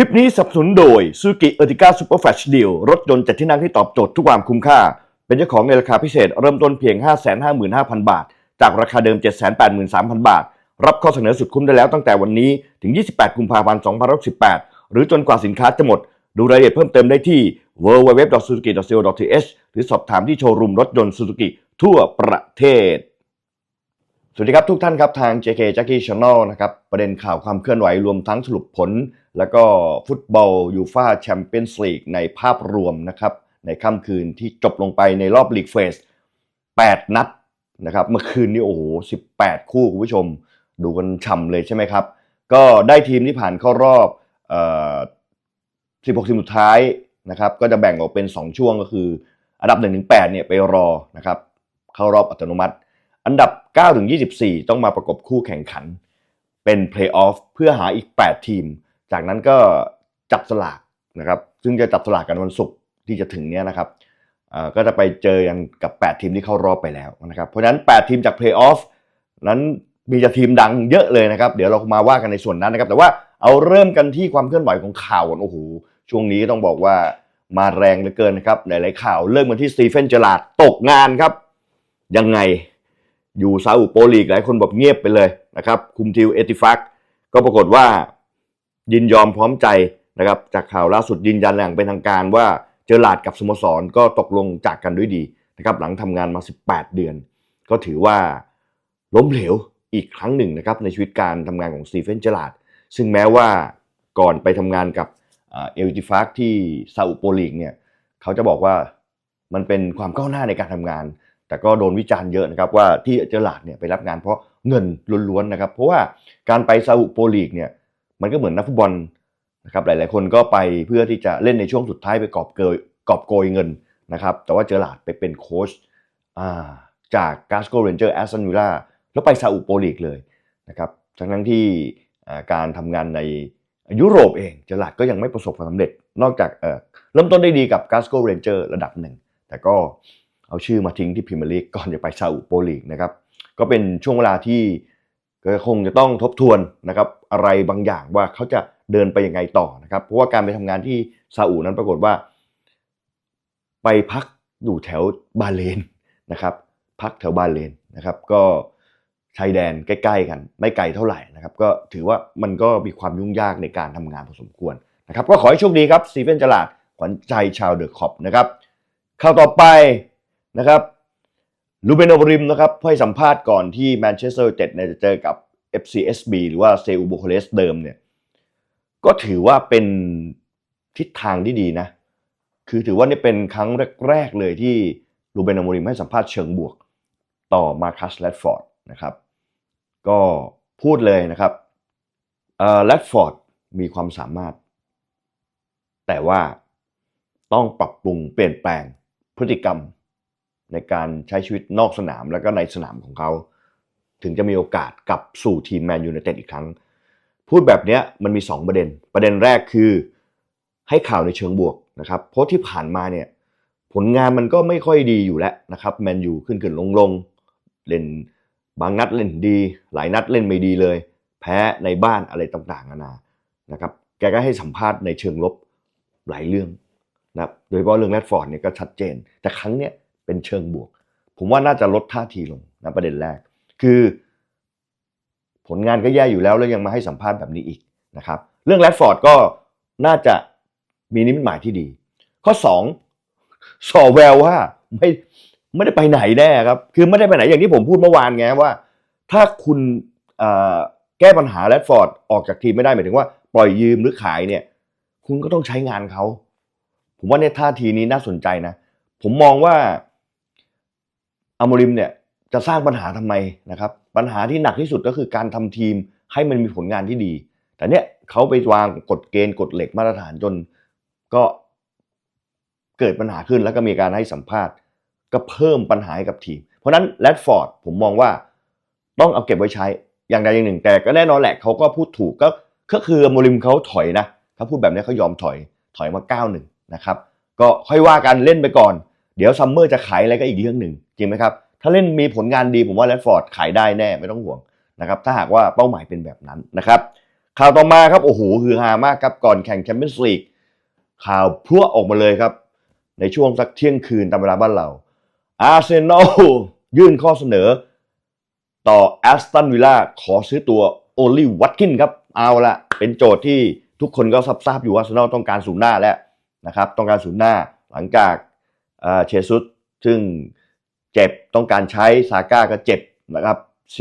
คลิปนี้สนับสนุนโดย Suzuki Ertiga Super Flash Deal รถยนต์จัดที่นั่งที่ตอบโจทย์ทุกความคุ้มค่า เป็นเจ้าของในราคาพิเศษเริ่มต้นเพียง 555,000 บาท จากราคาเดิม 783,000 บาท รับข้อเสนอสุดคุ้มได้แล้วตั้งแต่วันนี้ถึง 28 กุมภาพันธ์2518 หรือจนกว่าสินค้าจะหมด ดูรายละเอียดเพิ่มเติมได้ที่ www.suzuki.co.th หรือสอบถามที่โชว์รูมรถยนต์ Suzuki ทั่วประเทศ สวัสดีครับทุกท่านครับทาง JK Jackie Channel นะครับประเด็นข่าวความเคลื่อนไหวรวมทั้งสรุปผล แล้วก็ฟุตบอลยูฟาแชมเปี้ยนส์ลีกในภาพรวมนะครับ ในค่ำคืนที่จบลงไปในรอบลีกเฟส 8 นัดนะครับ เมื่อคืนนี้โอ้โห 18 คู่คุณผู้ชม ดูกันฉ่ำเลยใช่ไหมครับ ก็ได้ทีมที่ผ่านเข้ารอบอ่อ16 ทีมสุดท้ายนะครับ ก็จะแบ่งออกเป็น 2 ช่วงก็คือ อันดับ1ถึง8เนี่ยไปรอนะครับ เข้ารอบอัตโนมัติ อันดับ9ถึง24 ต้องมาประกบคู่แข่งขัน เป็นเพลย์ออฟเพื่อหาอีก 8 ทีม จากนั้นก็จับสลากนะครับ ซึ่งจะจับสลากกันวันศุกร์ที่จะถึงเนี้ยนะครับก็จะไปเจอกันกับ 8 ทีมที่เข้ารอบไปแล้วนะครับ เพราะฉะนั้น 8 ทีมจากเพลย์ออฟนั้นมีจะทีมดังเยอะเลยนะครับ เดี๋ยวเรามาว่ากันในส่วนนั้นนะครับ แต่ว่าเอาเริ่มกันที่ความเคลื่อนไหวของข่าวก่อนโอ้โหช่วงนี้ต้องบอกว่ามาแรงเหลือเกินนะครับหลายๆข่าวเริ่มกันที่สตีเฟนเจอราดตกงานครับ ยังไงอยู่ซาอุโปลีกหลายคนแบอกเงียบไปเลยนะครับคุมทีมเอติฟักก็ปรากฏว่า ยินยอมพร้อมใจนะครับจากข่าวล่าสุดยืนยันอย่างเป็นทางการว่าเจอหลาดกับสโมสรก็ตกลงจากกันด้วยดีนะครับหลังทำงานมา 18 เดือน ก็ถือว่าล้มเหลวอีกครั้งหนึ่งนะครับในชีวิตการทำงานของสตีเฟนเจอราดซึ่งแม้ว่าก่อนไปทำงานกับเอลติฟักที่ซาอุโปลีกเนี่ยเขาจะบอกว่ามันเป็นความก้าวหน้าในการทำงาน แต่ก็โดนวิจารณ์เยอะนะครับว่าที่เจอหลาดเนี่ยไปรับงานเพราะเงินล้วนๆนะครับ เพราะว่าการไปซาอุโปลีกเนี่ย มันก็เหมือนนักฟุตบอลนะครับหลายๆ คนก็ไปเพื่อที่จะเล่นในช่วงสุดท้ายไปกอบเกยกอบโกยเงินนะครับแต่ว่าเจอหลาดไปเป็นโค้ชจากกาสโกเรนเจอร์แอสตันวิลล่าแล้วไปซาอุโปรลีกเลยนะครับทั้งทั้งที่การทำงานในยุโรปเองเจอหลาดก็ยังไม่ประสบความสำเร็จ นอกจากเริ่มต้นได้ดีกับกาสโกเรนเจอร์ระดับหนึ่ง แต่ก็เอาชื่อมาทิ้งที่พรีเมียร์ลีกก่อนจะไปซาอุโปรลีกนะครับก็เป็นช่วงเวลาที่ ก็คงจะต้องทบทวนนะครับอะไรบางอย่างว่าเขาจะเดินไปยังไงต่อนะครับ เพราะว่าการไปทำงานที่ซาอุนั้นปรากฏว่า ไปพักอยู่แถวบาเลนนะครับ พักแถวบาเลนนะครับ ก็ชายแดนใกล้ ๆ กัน ไม่ไกลเท่าไหร่นะครับ ก็ถือว่ามันก็มีความยุ่งยากในการทำงานพอสมควรนะครับ ก็ขอให้โชคดีครับซีเฟนจลาดขวัญใจชาวเดอะคอปนะครับข่าวต่อไปนะครับ ลูเบนอมริมนะครับให้สัมภาษณ์ก่อนที่แมนเชสเตอร์ยูไนเต็ดจะเจอกับ FCSB หรือว่าเซอูโบโคเลสเดิมเนี่ยก็ถือว่าเป็นทิศทางที่ดีนะ คือถือว่านี่เป็นครั้งแรก ๆ เลยที่ลูเบนอมริมให้สัมภาษณ์เชิงบวกต่อมาคัสแรดฟอร์ดนะครับ ก็พูดเลยนะครับเอ่อแรดฟอร์ดมีความสามารถ แต่ว่าต้องปรับปรุงเปลี่ยนแปลงพฤติกรรม ในการใช้ชีวิตนอกสนามแล้วก็ในสนามของเขา ถึงจะมีโอกาสกลับสู่ทีมแมนยูไนเต็ดอีกครั้ง พูดแบบเนี้ยมันมี 2 ประเด็น ประเด็นแรกคือให้ข่าวในเชิงบวกนะครับเพราะที่ผ่านมาเนี่ยผลงานมันก็ไม่ค่อยดีอยู่แล้วนะครับแมนยูขึ้นขึ้นลงลงเล่นบางนัดเล่นดี หลายนัดเล่นไม่ดีเลย แพ้ในบ้านอะไรต่างๆนานานะครับแกก็ให้สัมภาษณ์ในเชิงลบหลายเรื่องนะครับโดยเฉพาะเรื่องแรดฟอร์ดเนี่ยก็ชัดเจน แต่ครั้งเนี้ย เป็นเชิงบวก ผมว่าน่าจะลดท่าทีลงนะประเด็นแรก คือ ผลงานก็แย่อยู่แล้วแล้วยังมาให้สัมภาษณ์แบบนี้อีกนะครับเรื่องแรดฟอร์ดก็น่าจะมีนิมิตหมายที่ดี ข้อ 2 สอแววว่าไม่ไม่ได้ไปไหนแน่ครับ คือไม่ได้ไปไหนอย่างที่ผมพูดเมื่อวานไงว่า ถ้าคุณแก้ปัญหาแรดฟอร์ดออกจากทีมไม่ได้หมายถึงว่าปล่อยยืมหรือขายเนี่ย คุณก็ต้องใช้งานเขา ผมว่าในท่าทีนี้น่าสนใจนะ ผมมองว่า อโมริมเนี่ยจะสร้างปัญหาทำไมนะครับ ปัญหาที่หนักที่สุดก็คือการทำทีมให้มันมีผลงานที่ดี แต่เนี่ยเขาไปวางกฎเกณฑ์กฎเหล็กมาตรฐานจนก็เกิดปัญหาขึ้นแล้วก็มีการให้สัมภาษณ์ ก็เพิ่มปัญหาให้กับทีม เพราะนั้นแรดฟอร์ดผมมองว่าต้องเอาเก็บไว้ใช้อย่างใดอย่างหนึ่ง แต่ก็แน่นอนแหละเขาก็พูดถูกก็ก็คือโมริมเขาถอยนะเขาพูดแบบนี้เขายอมถอยถอยมา9ก้าหนึ่งนะครับ ก็ค่อยว่ากันเล่นไปก่อน เดี๋ยวซัมเมอร์จะขายอะไรก็อีกเรื่องหนึ่งจริงไหมครับ ถ้าเล่นมีผลงานดีผมว่าแรดฟอร์ดขายได้แน่ไม่ต้องห่วงนะครับถ้าหากว่าเป้าหมายเป็นแบบนั้นนะครับข่าวต่อมาครับโอ้โหคือฮามากครับก่อนแข่งแชมเปี้ยนส์ลีกข่าวพรวดออกมาเลยครับ ในช่วงสักเที่ยงคืนตามเวลาบ้านเราอาร์เซนอลยื่นข้อเสนอ ต่อแอสตันวิลล่าขอซื้อตัวโอลิวัตกินครับเอาละเป็นโจทย์ที่ทุกคนก็ทราบอยู่ว่าอาร์เซนอลต้องการศูนย์หน้าแล้วนะครับต้องการศูนย์หน้าหลังจาก เชซุสซึ่งเจ็บต้องการใช้ซาก้าก็เจ็บนะครับ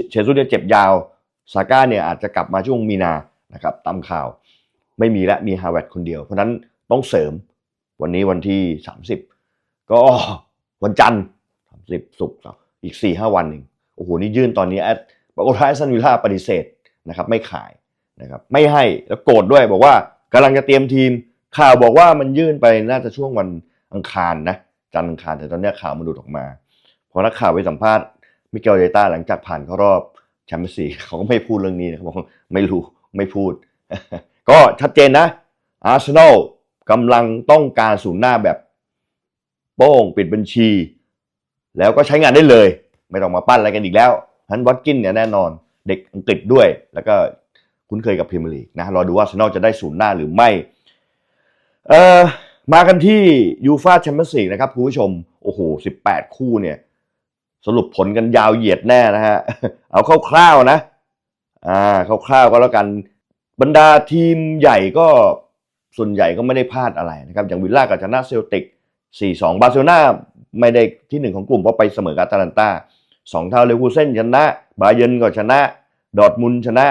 เชซุสเนี่ยเจ็บยาวซาก้าเนี่ยอาจจะกลับมาช่วงมีนานะครับตามข่าวไม่มีและมีฮาวเวิร์ดคนเดียว เพราะนั้นต้องเสริมวันนี้วันที่ 30 ก็วันจันทร์30ศุกร์เสาร์อีก 4-5 วันเองโอ้โหนี่ยื่นตอนนี้แอดปรากฏว่าแอสตันวิลล่าปฏิเสธนะครับไม่ขายนะครับไม่ให้แล้วโกรธด้วยบอกว่ากำลังจะเตรียมทีม ข่าวบอกว่ามันยื่นไปน่าจะช่วงวันอังคารนะ จันทร์อังคารแต่ตอนนี้ข่าวมันหลุดออกมาพอนักข่าวไปสัมภาษณ์มิเกลเดต้าหลังจากผ่านเข้ารอบแชมเปี้ยนส์ลีกเขาก็ไม่พูดเรื่องนี้นะครับบอกไม่รู้ไม่พูด ก็ชัดเจนนะอาร์เซนอลกำลังต้องการศูนย์หน้าแบบโป้งปิดบัญชี แล้วก็ใช้งานได้เลย ไม่ต้องมาปั้นอะไรกันอีกแล้วฮันวัตกินเนี่ยแน่นอนเด็กอังกฤษด้วย แล้วก็คุ้นเคยกับพรีเมียร์ลีกนะรอดูว่าอาร์เซนอลจะได้ศูนย์หน้าหรือไม่ เอ่อ มากันที่ยูฟาแชมเปี้ยนส์ลีกนะครับคุณผู้ชม โอ้โห 18 คู่เนี่ย สรุปผลกันยาวเหยียดแน่นะฮะ เอาคร่าวๆนะ อ่าคร่าวๆก็แล้วกัน บรรดาทีมใหญ่ก็ส่วนใหญ่ก็ไม่ได้พลาดอะไรนะครับ อย่างวิลล่ากับชนะเซลติก 4-2 บาร์เซโลนาไม่ได้ที่หนึ่งของกลุ่มเพราะไปเสมอกับอาตาลันตาสองเท่าเลวูเซนชนะ บาเยนก็ชนะ ดอทมุนชนะ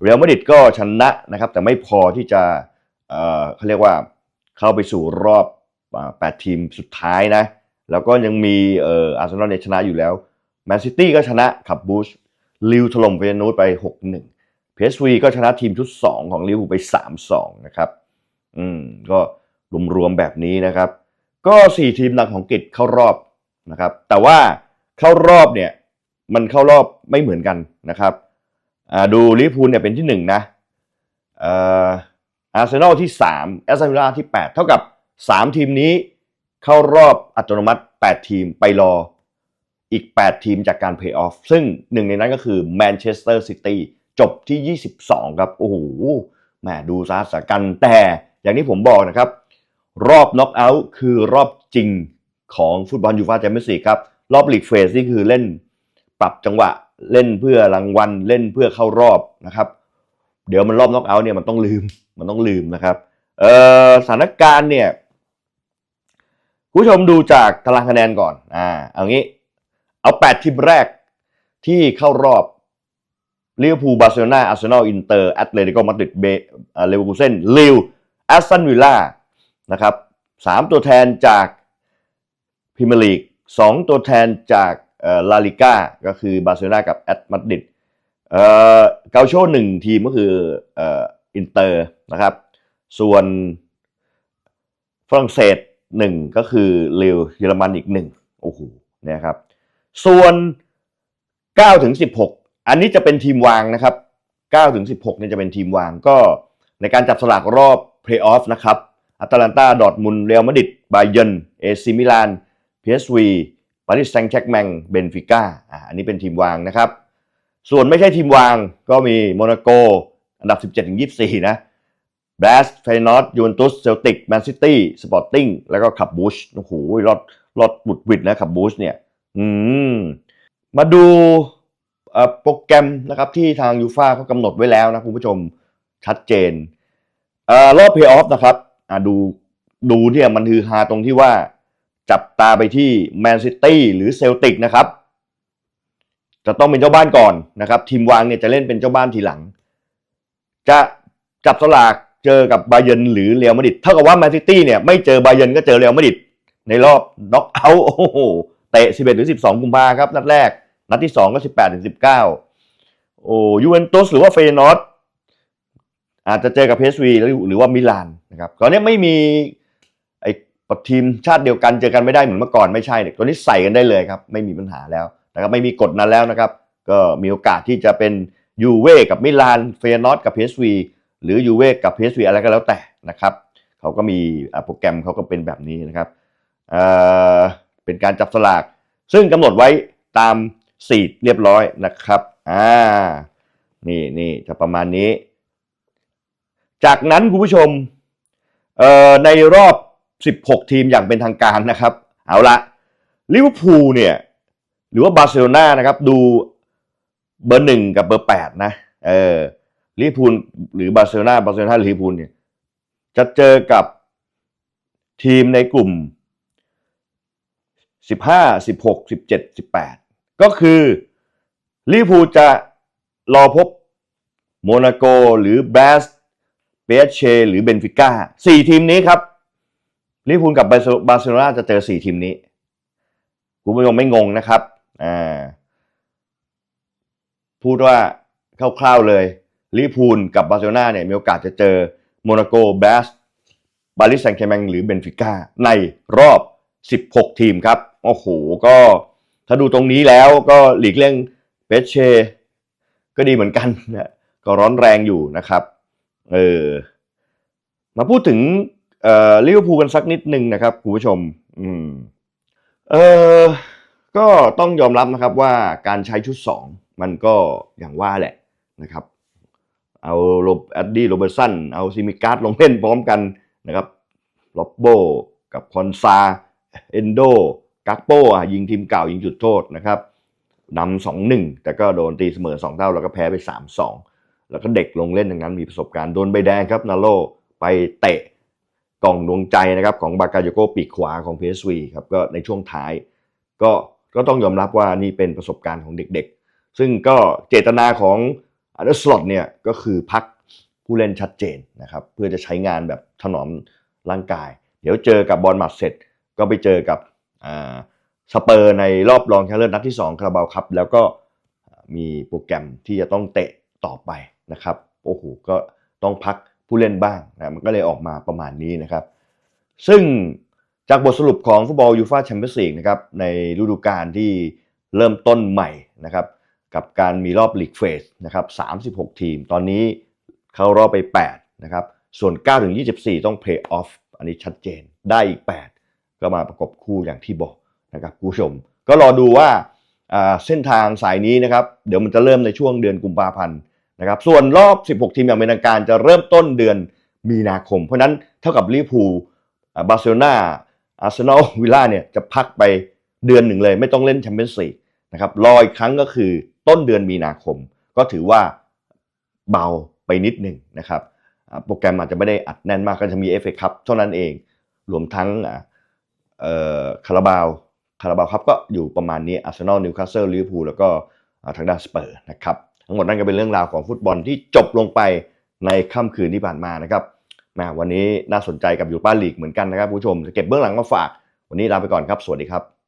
เรอัลมาดริดก็ชนะนะครับ แต่ไม่พอที่จะ เอ่อเขาเรียกว่า เข้าไปสู่รอบอ่าแปดทีมสุดท้ายนะ แล้วก็ยังมีเอ่ออาร์เซนอลเนี่ยชนะอยู่แล้วแมนซิตี้ก็ชนะขับบูชลิวถล่มเฟยนูตไป 6-1 PSV ก็ชนะทีมชุด 2 ของลิวไป 3-2 นะครับ อืม ก็รวมๆแบบนี้นะครับ ก็ 4 ทีมหลักของอังกฤษเข้ารอบนะครับ แต่ว่าเข้ารอบเนี่ยมันเข้ารอบไม่เหมือนกันนะครับอ่าดูลิพูลเนี่ยเป็นที่ 1 นะอ่อ อาร์เซนอลที่3แอสตันวิลล่าที่ 8 เท่ากับ 3 ทีมนี้เข้ารอบอัตโนมัติ 8 ทีมไปรออีก 8 ทีมจากการเพลย์ออฟซึ่งหนึ่งในนั้นก็คือแมนเชสเตอร์ซิตี้จบที่ 22 ครับ โอ้โหแหมดูซาสกันแต่อย่างที่ผมบอกนะครับ รอบน็อกเอาท์คือรอบจริงของฟุตบอลยูฟ่าแชมเปี้ยนส์ลีกครับ รอบลีกเฟสนี่คือเล่นปรับจังหวะเล่นเพื่อรางวัลเล่นเพื่อเข้ารอบนะครับ เดี๋ยวมันรอบน็อกเอาท์เนี่ยมันต้องลืมมันต้องลืมนะครับเอ่อสถานการณ์เนี่ยผู้ชมดูจากตารางคะแนนก่อนอ่าเอางี้ เอา 8 ทีมแรกที่เข้ารอบลิเวอร์พูลบาร์เซโลนาอาร์เซนอลอินเตอร์แอตเลติโกมาดริดเบเลเวอร์คูเซนลิวแอสตันวิลล่านะครับสามตัวแทนจากพรีเมียร์ลีกสองตัวแทนจากลาลิก้าก็คือบาร์เซโลนากับแอตมาดริด เอ่อเกาโชหนึ่งทีมก็คือเอ่ออินเตอร์นะครับ ส่วนฝรั่งเศสหนึ่งก็คือเลวเยอรมันอีกหนึ่งโอ้โหเนี่ยครับ ส่วน9ถึง16 อันนี้จะเป็นทีมวางนะครับ9ถึง16เนี่ยจะเป็นทีมวางก็ในการจับสลากรอบเพลย์ออฟนะครับอัตแลนตาดอทมุนเรอัลมาดริดบาเยนเอซิมิลานพีเอสวีปารีสแซงต์แชร์กแมงเบนฟิก้าอ่าอันนี้เป็นทีมวางนะครับ ส่วนไม่ใช่ทีมวางก็มีโมนาโก อันดับ 17ถึง24 นะแบรสเฟนอร์ดยูนตุสเซลติกแมนซิตี้สปอร์ติ้งแล้วก็ขับบูชโอ้โหรอดรอดบุดวิดนะขับบูชเนี่ย อืม มาดูโปรแกรมนะครับที่ทางยูฟาเขากำหนดไว้แล้วนะคุณผู้ชมชัดเจนอรอบเพย์ออฟนะครับดูดูเนี่ยมันคือฮาตรงที่ว่าจับตาไปที่แมนซิตี้หรือเซลติกนะครับ จะต้องเป็นเจ้าบ้านก่อนนะครับ ทีมวางเนี่ยจะเล่นเป็นเจ้าบ้านทีหลัง จะจับสลากเจอกับบาเยนหรือเรอัลมาดริดเท่ากับว่าแมนซิตี้เนี่ยไม่เจอบาเยนก็เจอเรอัลมาดริดในรอบน็อกเอาท์โอ้โหเตะ 11 หรือ 12 กุมภาครับ นัดแรก นัดที่ 2 ก็ 18 ถึง 19 โอ้ยูเวนตุสหรือว่าเฟยนอร์ดอาจจะเจอกับเพสวีหรือว่ามิลานนะครับตอนนี้ไม่มีไอ้ทีมชาติเดียวกันเจอกันไม่ได้เหมือนเมื่อก่อนไม่ใช่เนี่ยตอนนี้ใส่กันได้เลยครับ ไม่มีปัญหาแล้ว นะครับไม่มีกฎนั้นแล้วนะครับ ก็มีโอกาสที่จะเป็นยูเว่กับมิลานเฟยนอร์ดกับเพสวีหรือยูเว่กับเพสวีอะไรก็แล้วแต่นะครับเขาก็มีโปรแกรมเขาก็เป็นแบบนี้นะครับเออเป็นการจับสลาก ซึ่งกำหนดไว้ตามสีดเรียบร้อยนะครับอ่านี่นี่จะประมาณนี้ จากนั้นคุณผู้ชมเอ่อในรอบ 16 ทีมอย่างเป็นทางการนะครับ เอาละลิเวอร์พูลเนี่ย หรือว่าบาร์เซโลนานะครับดูเบอร์หนึ่งกับเบอร์แปดนะเออลิเวอร์พูลหรือบาร์เซโลนาบาร์เซโลนาลิเวอร์พูลเนี่ยจะเจอกับทีมในกลุ่ม 15 16 17 18 ก็คือลิเวอร์พูลจะรอพบโมนาโกหรือแบรสเปเชหรือเบนฟิก้าสี่ทีมนี้ครับลิเวอร์พูลกับบาร์เซโลนาจะเจอสี่ทีมนี้ คุณผู้ชมไม่งงนะครับ อ่าพูดว่าคร่าวๆเลยลิพูลกับบาร์เซโลนาเนี่ยมีโอกาสจะเจอโมนาโกแบสบาริสแซงแคมงหรือเบนฟิก้าในรอบ 16 ทีมครับ โอ้โห ก็ถ้าดูตรงนี้แล้วก็หลีกเลี่ยงเปเช ก็ดีเหมือนกันนะก็ร้อนแรงอยู่นะครับเออมาพูดถึงเอ่อลิเวอร์พูลกันสักนิดนึงนะครับคุณผู้ชม อืมเออ ก็ต้องยอมรับนะครับว่าการใช้ชุด 2 มันก็อย่างว่าแหละนะครับ เอาโรแอดดี้โรเบอร์สันเอาซิมิการ์ดลงเล่นพร้อมกันนะครับล็อบโบกับคอนซาเอนโดกักโปอะยิงทีมเก่ายิงจุดโทษนะครับนำสองหนึ่งแต่ก็โดนตีเสมอสองเท่าแล้วก็แพ้ไปสามสองแล้วก็เด็กลงเล่นดังนั้นมีประสบการณ์โดนใบแดงครับนาโลไปเตะกล่องดวงใจนะครับของบากาโยโกปีกขวาของ PSV ครับก็ในช่วงท้ายก็ ก็ต้องยอมรับว่านี่เป็นประสบการณ์ของเด็กๆ ซึ่งก็เจตนาของอันเดอร์สลอตเนี่ยก็คือพักผู้เล่นชัดเจนนะครับเพื่อจะใช้งานแบบถนอมร่างกาย เดี๋ยวเจอกับบอลหมัดเสร็จ ก็ไปเจอกับสเปอร์ในรอบรองชนะเลิศนัดที่2คาราบาวครับแล้วก็มีโปรแกรมที่จะต้องเตะต่อไปนะครับโอ้โหก็ต้องพักผู้เล่นบ้างนะมันก็เลยออกมาประมาณนี้นะครับ ซึ่ง จากบทสรุปของฟุตบอลยูฟ่าแชมเปี้ยนส์ลีกนะครับในฤดูกาลที่เริ่มต้นใหม่นะครับกับการมีรอบลีกเฟสนะครับ36 ทีม ตอนนี้เข้ารอบไป 8 นะครับ ส่วน 9 ถึง 24 ต้องเพลย์ออฟอันนี้ชัดเจนได้อีก 8 ก็มาประกบคู่อย่างที่บอกนะครับคุณผู้ชม ก็รอดูว่าเส้นทางสายนี้นะครับ เดี๋ยวมันจะเริ่มในช่วงเดือนกุมภาพันธ์นะครับ ส่วนรอบ 16 ทีมอย่างเป็นทางการจะเริ่มต้นเดือนมีนาคม เพราะนั้นเท่ากับลิเวอร์พูลบาร์เซโลนา อาร์เซนอลวิลล่าเนี่ยจะพักไปเดือนหนึ่งเลย ไม่ต้องเล่นแชมเปี้ยนส์ลีกนะครับรออีกครั้งก็คือต้นเดือนมีนาคม ก็ถือว่าเบาไปนิดหนึ่งนะครับโปรแกรมอาจจะไม่ได้อัดแน่นมากก็จะมีเอฟเอคัพเท่านั้นเอง รวมทั้งคาราบาวคาราบาวครับก็อยู่ประมาณนี้อาร์เซนอลนิวคาสเซิลลิเวอร์พูลแล้วก็ทางด้านสเปอร์นะครับทั้งหมดนั่นก็เป็นเรื่องราวของฟุตบอลที่จบลงไปในค่ำคืนที่ผ่านมานะครับ มาวันนี้น่าสนใจกับยูโรปาลีกเหมือนกันนะครับผู้ชมจะเก็บเบื้องหลังมาฝาก วันนี้ลาไปก่อนครับ สวัสดีครับ